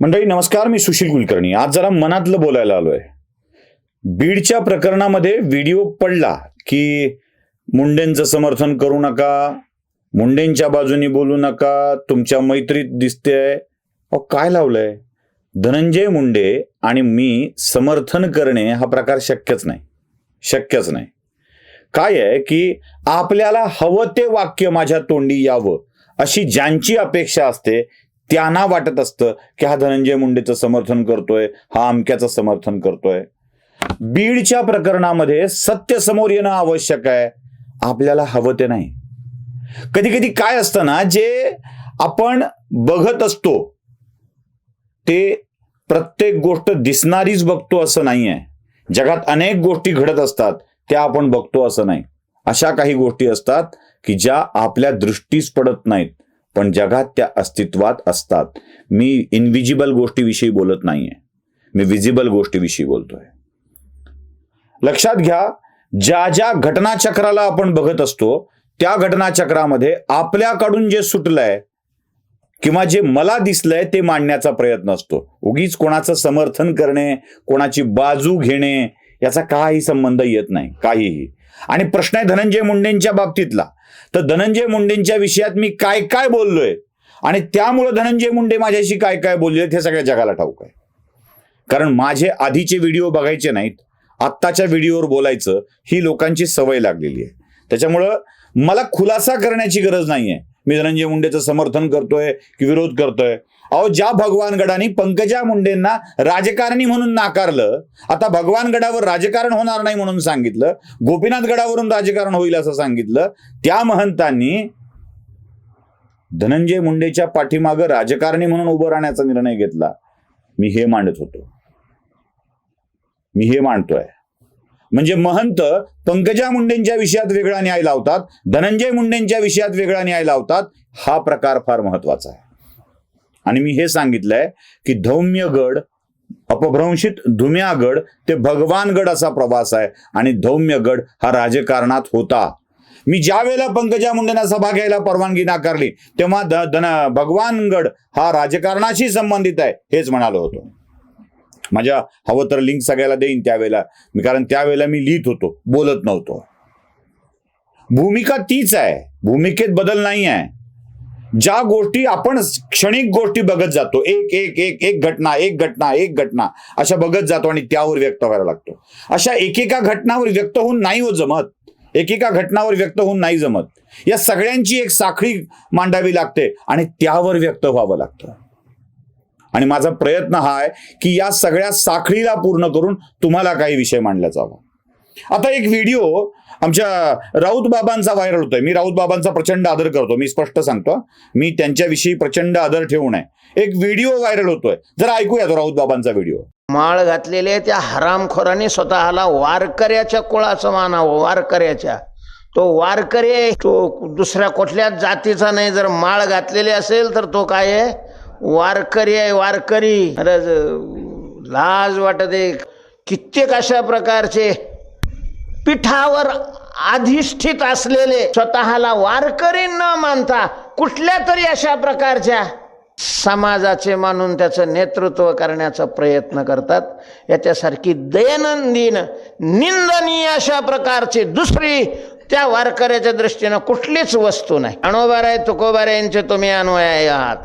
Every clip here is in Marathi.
मंडळी नमस्कार मी सुशील कुलकर्णी. आज जरा मनातलं बोलायला आलोय. बीडच्या प्रकरणामध्ये व्हिडिओ पडला की मुंडेंचं समर्थन करू नका मुंडेंच्या बाजूनी बोलू नका तुमच्या मैत्रीत दिसतेय. अहो काय लावलंय? धनंजय मुंडे आणि मी समर्थन करणे हा प्रकार शक्यच नाही. शक्यच नाही. काय आहे की आपल्याला हवं ते वाक्य माझ्या तोंडी यावं अशी ज्यांची अपेक्षा असते त्यांना वाटत असतं की हा धनंजय मुंडेचं समर्थन करतोय हा अमक्याचं समर्थन करतोय. बीडच्या प्रकरणामध्ये सत्य समोर येणं आवश्यक आहे. आपल्याला हवं ते नाही. कधी कधी काय असतं ना जे आपण बघत असतो ते प्रत्येक गोष्ट दिसणारीच बघतो असं नाही आहे जगात अनेक गोष्टी घडत असतात त्या आपण बघतो असं नाही. अशा काही गोष्टी असतात की ज्या आपल्या दृष्टीस पडत नाहीत. पण जगात त्या अस्तित्वात असतात. मी इनविजिबल गोष्टीविषयी बोलत नाहीये. मी विजिबल गोष्टीविषयी बोलतोय. लक्षात घ्या ज्या ज्या घटनाचक्राला आपण बघत असतो त्या घटनाचक्रामध्ये आपल्याकडून जे सुटलंय किंवा जे मला दिसलंय ते मांडण्याचा प्रयत्न असतो. उगीच कोणाचं समर्थन करणे कोणाची बाजू घेणे याचा काही संबंध येत नाही. काहीही. आणि प्रश्न आहे धनंजय मुंडेंच्या बाबतीतला. तर धनंजय मुंडेंच्या विषयात मी काय काय बोललोय आणि त्यामुळं धनंजय मुंडे माझ्याशी काय काय बोलले हे सगळ्या जगाला ठाऊक आहे. कारण माझे आधीचे व्हिडिओ बघायचे नाहीत आत्ताच्या व्हिडिओवर बोलायचं ही लोकांची सवय लागलेली आहे. त्याच्यामुळं मला खुलासा करण्याची गरज नाहीये. मी धनंजय मुंडेचं समर्थन करतोय की विरोध करतोय. अहो ज्या भगवान गडाने पंकजा मुंडेंना राजकारणी म्हणून नाकारलं आता भगवान गडावर राजकारण होणार नाही म्हणून सांगितलं गोपीनाथ गडावरून राजकारण होईल असं सांगितलं त्या महंतांनी धनंजय मुंडेच्या पाठीमागं राजकारणी म्हणून उभं राहण्याचा निर्णय घेतला. मी हे मांडत होतो. मी हे मांडतोय. म्हणजे महंत पंकजा मुंडेंच्या विषयात वेगळा न्याय लावतात धनंजय मुंडेंच्या विषयात वेगळा न्याय लावतात हा प्रकार फार महत्त्वाचा आहे. आणि मी हे सांगितलंय की धौम्यगड अपभ्रंशित धुम्यागड ते भगवानगड असा प्रवास आहे. आणि धौम्यगड हा राजकारणात होता. मी ज्या वेळेला पंकजा मुंडेंना सभा घ्यायला परवानगी नाकारली तेव्हा धन भगवानगड हा राजकारणाशी संबंधित आहे हेच म्हणालो होतो. माझ्या हवं तर लिंक सगळ्याला देईन त्यावेळेला. मी कारण त्यावेळेला मी लिहित होतो बोलत नव्हतो. भूमिका तीच आहे. भूमिकेत बदल नाही आहे. ज्या गोष्टी आपण क्षणिक गोष्टी बघत जातो एक एक एक एक घटना एक घटना एक घटना अशा बघत जातो आणि त्यावर व्यक्त व्हायला लागतो. अशा एकेका घटनावर व्यक्त होऊन नाही हो जमत. एकेका घटनावर व्यक्त होऊन नाही जमत. या सगळ्यांची एक साखळी मांडावी लागते आणि त्यावर व्यक्त व्हावं लागतं. आणि माझा प्रयत्न हा आहे की या सगळ्या साखळीला पूर्ण करून तुम्हाला काही विषय मांडला जावा. आता एक व्हिडिओ आमच्या राऊत बाबांचा व्हायरल होतोय. मी राऊत बाबांचा प्रचंड आदर करतो. मी स्पष्ट सांगतो. मी त्यांच्याविषयी प्रचंड आदर ठेवून आहे. एक व्हिडिओ व्हायरल होतोय. जरा ऐकूया तो राऊत बाबांचा व्हिडिओ माळ घातलेले त्या हरामखोरांनी स्वतःला वारकऱ्याच्या कुळाचं मानावं. वारकऱ्याच्या. तो वारकरी तो दुसऱ्या कुठल्याच जातीचा नाही. जर माळ घातलेली असेल तर तो काय आहे? वारकरी आहे वारकरी. अरे लाज वाटत आहे. कित्येक अशा प्रकारचे पिठावर अधिष्ठित असलेले स्वतःला वारकरी न मानता कुठल्या तरी अशा प्रकारच्या समाजाचे मानून त्याचं नेतृत्व करण्याचा प्रयत्न करतात. याच्यासारखी दैनंदिन निंदनीय अशा प्रकारची दुसरी त्या वारकऱ्याच्या दृष्टीनं कुठलीच वस्तू नाही. अणोबाराय तुकोबारा यांचे तुम्ही अनुयायी आहात.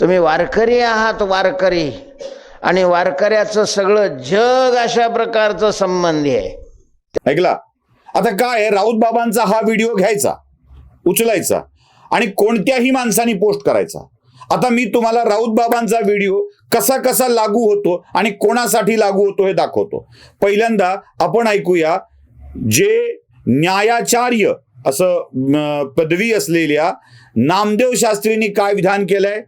तुम्ही वारकरी आहात वारकरी. आणि वारकऱ्याचं सगळं जग अशा प्रकारचं संबंधी आहे. ऐकला? आता काय आहे, राऊत बाबांचा हा व्हिडिओ घ्यायचा उचलायचा आणि कोणत्याही माणसाने पोस्ट करायचा. आता मी तुम्हाला राऊत बाबांचा व्हिडिओ कसा कसा लागू होतो आणि कोणासाठी लागू होतो हे दाखवतो. पहिल्यांदा आपण ऐकूया जे न्यायाचार्य असं पदवी असलेल्या नामदेव शास्त्रींनी काय विधान केलंय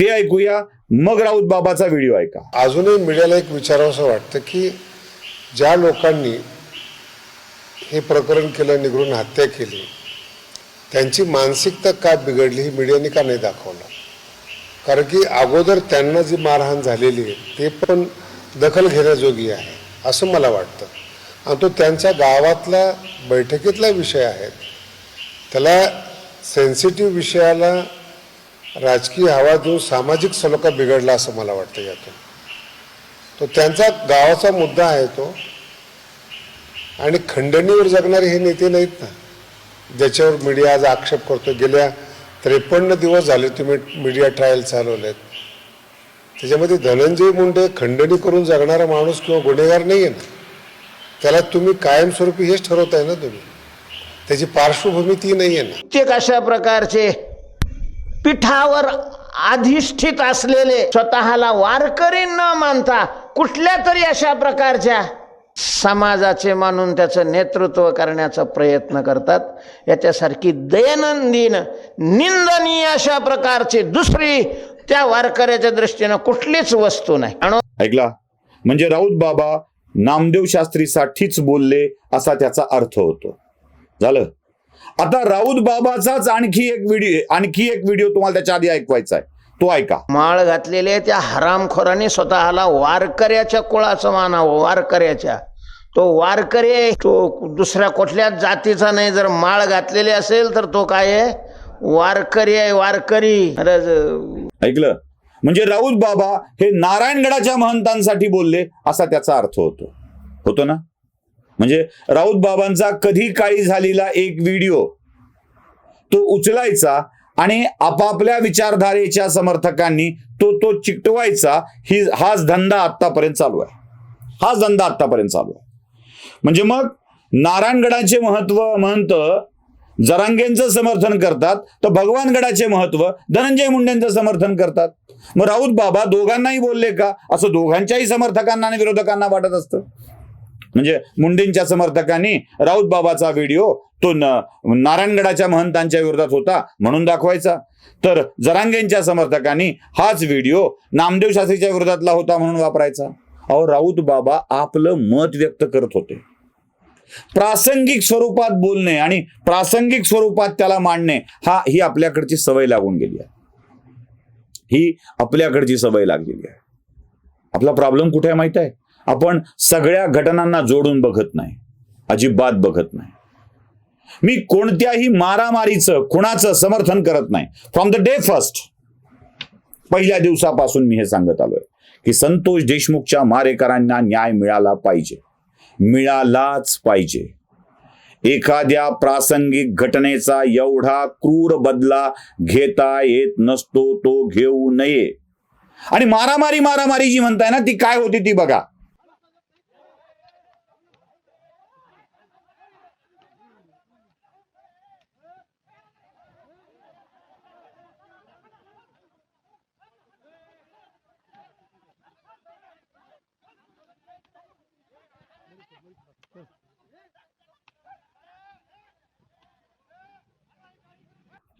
ते ऐकूया. मग राऊत बाबाचा व्हिडिओ ऐका. अजूनही मीडियाला एक विचारावंसं वाटतं की ज्या लोकांनी हे प्रकरण केलं निघून हत्या केली. त्यांची मानसिकता का बिघडली ही मीडियाने का नाही दाखवलं? कारण की अगोदर त्यांना जी मारहाण झालेली आहे ते पण दखल घेण्याजोगी आहे असं मला वाटतं. आणि तो त्यांच्या गावातला बैठकीतला विषय आहे. त्याला सेन्सिटिव्ह विषयाला राजकीय हवा देऊन सामाजिक सलोखा बिघडला असं मला वाटतं यातून. तो त्यांचा गावाचा मुद्दा आहे तो. आणि खंडणीवर जगणारे हे नेते नाहीत ना. ज्याच्यावर मीडिया आज आक्षेप करतो गेल्या त्रेपन्न दिवस झाले तुम्ही मीडिया ट्रायल चालवलेत. त्याच्यामध्ये धनंजय मुंडे खंडणी करून जगणारा माणूस किंवा गुन्हेगार नाही आहे ना. त्याला तुम्ही कायमस्वरूपी हेच ठरवताय ना तुम्ही. त्याची पार्श्वभूमी ती नाही आहे ना. कित्येक अशा प्रकारचे? पिठावर अधिष्ठित असलेले स्वतःला वारकरी न मानता कुठल्या तरी अशा प्रकारच्या समाजाचे मानून त्याचं नेतृत्व करण्याचा प्रयत्न करतात. याच्यासारखी दैनंदिन निंदनीय अशा प्रकारची दुसरी त्या वारकऱ्याच्या दृष्टीनं कुठलीच वस्तू नाही. ऐकला? म्हणजे राऊत बाबा नामदेव शास्त्रीसाठीच बोलले असा त्याचा अर्थ होतो. झालं? आता राऊत बाबाचाच आणखी एक व्हिडिओ आणखी एक व्हिडिओ तुम्हाला त्याच्या आधी ऐकवायचा आहे. तो ऐका. माळ घातलेले त्या हरामखोरांनी स्वतःला वारकऱ्याच्या कुळाचं मानावं वारकऱ्याच्या. तो वारकरी तो दुसऱ्या कुठल्याच जातीचा नाही. जर माळ घातलेली असेल तर तो काय आहे? वारकरी आहे वारकरी. ऐकलं? म्हणजे राऊत बाबा हे नारायणगडाच्या महंतांसाठी बोलले असा त्याचा अर्थ होतो. होतो ना? म्हणजे राऊत बाबांचा कधी काळी झालेला एक व्हिडिओ तो उचलायचा आणि आपापल्या विचारधारेच्या समर्थकांनी तो तो चिकटवायचा ही हाच धंदा आतापर्यंत चालू आहे. हाच धंदा आतापर्यंत चालू आहे. म्हणजे मग नारायणगडाचे महत्त्व महंत जरांगेंचं समर्थन करतात तर भगवानगडाचे महत्त्व धनंजय मुंडेंचं समर्थन करतात. मग राऊत बाबा दोघांनाही बोलले का? असं दोघांच्याही समर्थकांना आणि विरोधकांना वाटत असतं. म्हणजे मुंडेंच्या समर्थकांनी राऊत बाबाचा व्हिडिओ तो नारायणगडाच्या महंतांच्या विरोधात होता म्हणून दाखवायचा. तर जरांगेंच्या समर्थकांनी हाच व्हिडिओ नामदेव शास्त्रीच्या विरोधातला होता म्हणून वापरायचा. अहो राऊत बाबा आपलं मत व्यक्त करत होते. प्रासंगिक स्वरूपात बोलणे आणि प्रासंगिक स्वरूपात त्याला मांडणे हा ही आपल्याकडची सवय लागून गेली आहे. ही आपल्याकडची सवय लागलेली आहे. आपला प्रॉब्लेम कुठे आहे माहीत आहे? आपण सगळ्या घटनांना जोडून बघत नाही. अजिबात बघत नाही. मी कोणत्याही मारामारीचं कुणाचं समर्थन करत नाही. फ्रॉम द डे फर्स्ट पहिल्या दिवसापासून मी हे सांगत आलोय की संतोष देशमुखच्या मारेकरांना न्याय मिळाला पाहिजे. मिळालाच पाहिजे. एखाद्या प्रासंगिक घटनेचा एवढा क्रूर बदला घेता येत नसतो तो घेऊ नये. आणि मारामारी मारामारी जी म्हणताय ना ती काय होती ती बघा.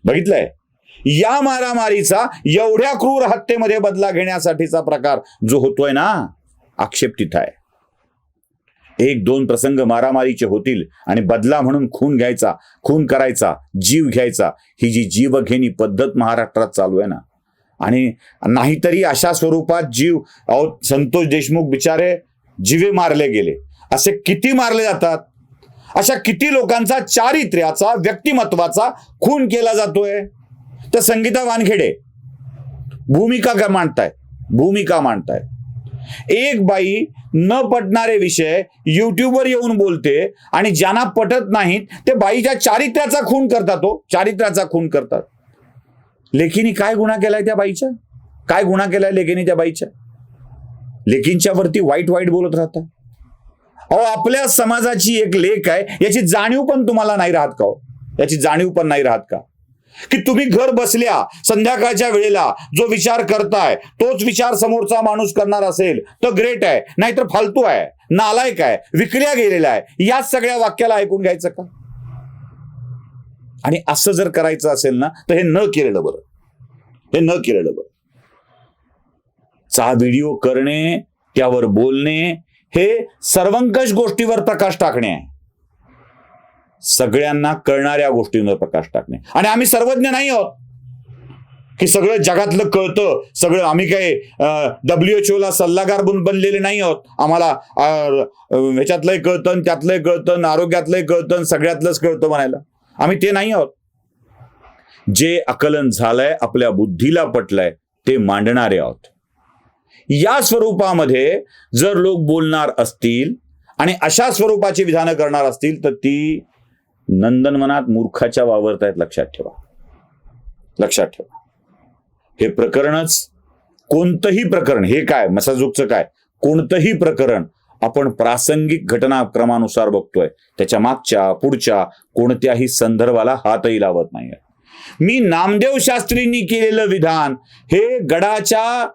बघितलंय? या मारामारीचा एवढ्या क्रूर हत्येमध्ये बदला घेण्यासाठीचा प्रकार जो होतोय ना आक्षेप तिथं आहे. एक दोन प्रसंग मारामारीचे होतील आणि बदला म्हणून खून घ्यायचा खून करायचा जीव घ्यायचा ही जी जीवघेणी पद्धत महाराष्ट्रात चालू आहे ना आणि नाहीतरी अशा स्वरूपात जीव संतोष देशमुख बिचारे जीवे मारले गेले. असे किती मारले जातात? अशा किती लोकांचा चारित्र्याचा व्यक्तिमत्वाचा खून केला जातोय? तर संगीता वानखेडे भूमिका का मांडताय? भूमिका मांडताय. एक बाई न पटणारे विषय युट्यूबवर येऊन बोलते आणि ज्यांना पटत नाहीत ते बाईच्या चारित्र्याचा खून करतात तो चारित्र्याचा खून करतात. लेखीनी काय गुन्हा केलाय त्या बाईच्या काय गुन्हा केलाय लेखीनी त्या बाईच्या लेखींच्या वरती वाईट वाईट बोलत राहतात. अहो आपल्या समाजाची एक लेख आहे याची जाणीव पण तुम्हाला नाही राहत का हो? याची जाणीव पण नाही राहत का? की तुम्ही घर बसल्या संध्याकाळच्या वेळेला जो विचार करताय तोच विचार समोरचा माणूस करणार असेल तर ग्रेट आहे नाहीतर फालतू आहे नालायक आहे विकल्या गेलेला आहे. याच सगळ्या वाक्याला ऐकून घ्यायचं का? आणि असं जर करायचं असेल ना तर हे न केलेलं बरं. हे न केलेलं बरं. चा व्हिडिओ करणे त्यावर बोलणे हे सर्वंकष गोष्टीवर प्रकाश टाकणे. आहे सगळ्यांना कळणाऱ्या गोष्टींवर प्रकाश टाकणे. आणि आम्ही सर्वज्ञ नाही आहोत. की सगळं जगातलं कळतं. सगळं आम्ही काही डब्ल्यू ला सल्लागार बन बनलेले नाही आहोत. आम्हाला ह्याच्यातलंही कळतं त्यातलंही कळतं आरोग्यातलंही कळतं सगळ्यातलंच कळतं म्हणायला. आम्ही ते नाही आहोत. जे आकलन झालंय आपल्या बुद्धीला पटलंय ते मांडणारे आहोत. या स्वरूपामध्ये जर लोक बोलणार असतील आणि अशा स्वरूपाची विधानं करणार असतील तर ती नंदनवनात मूर्खाच्या वावरतायत लक्षात ठेवा. लक्षात ठेवा. हे प्रकरणच कोणतंही प्रकरण हे काय मसाजूकचं काय कोणतंही प्रकरण आपण प्रासंगिक घटनाक्रमानुसार बघतोय. त्याच्या मागच्या पुढच्या कोणत्याही संदर्भाला हातही लावत नाहीये. मी नामदेव शास्त्रींनी केलेलं विधान हे गडाच्या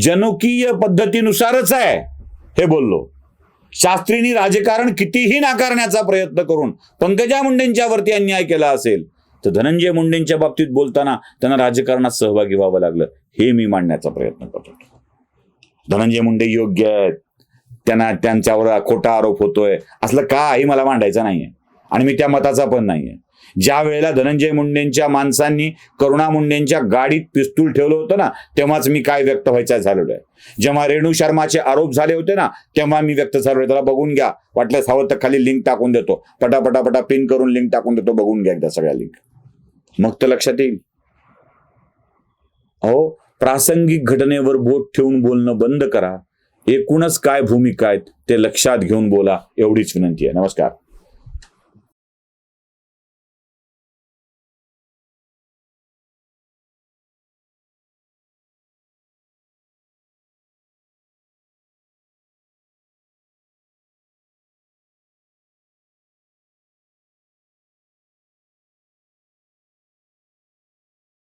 जनुकीय पद्धतीनुसारच आहे हे बोललो. शास्त्रींनी राजकारण कितीही नाकारण्याचा प्रयत्न करून पंकजा मुंडेंच्या वरती अन्याय केला असेल तर धनंजय मुंडेंच्या बाबतीत बोलताना त्यांना राजकारणात सहभागी व्हावं लागलं हे मी मांडण्याचा प्रयत्न करतो. धनंजय मुंडे योग्य आहेत. त्यांना त्यांच्यावर खोटा आरोप होतोय. असलं काही मला मांडायचं नाहीये. आणि मी त्या मताचा पण नाहीये. ज्या वेळेला धनंजय मुंडेंच्या माणसांनी करुणा मुंडेंच्या गाडीत पिस्तूल ठेवलं होतं ना तेव्हाच मी काय व्यक्त व्हायचं झालेलो आहे. जेव्हा रेणू शर्माचे आरोप झाले होते ना तेव्हा मी व्यक्त झालो त्याला बघून घ्या. वाटल्यास हवं तर खाली लिंक टाकून देतो. पटापटापटा पिन करून लिंक टाकून देतो. बघून घ्या एकदा सगळ्या लिंक मग तर लक्षात येईल. अहो प्रासंगिक घटनेवर बोट ठेवून बोलणं बंद करा. एकूणच काय भूमिका आहेत ते लक्षात घेऊन बोला एवढीच विनंती आहे. नमस्कार.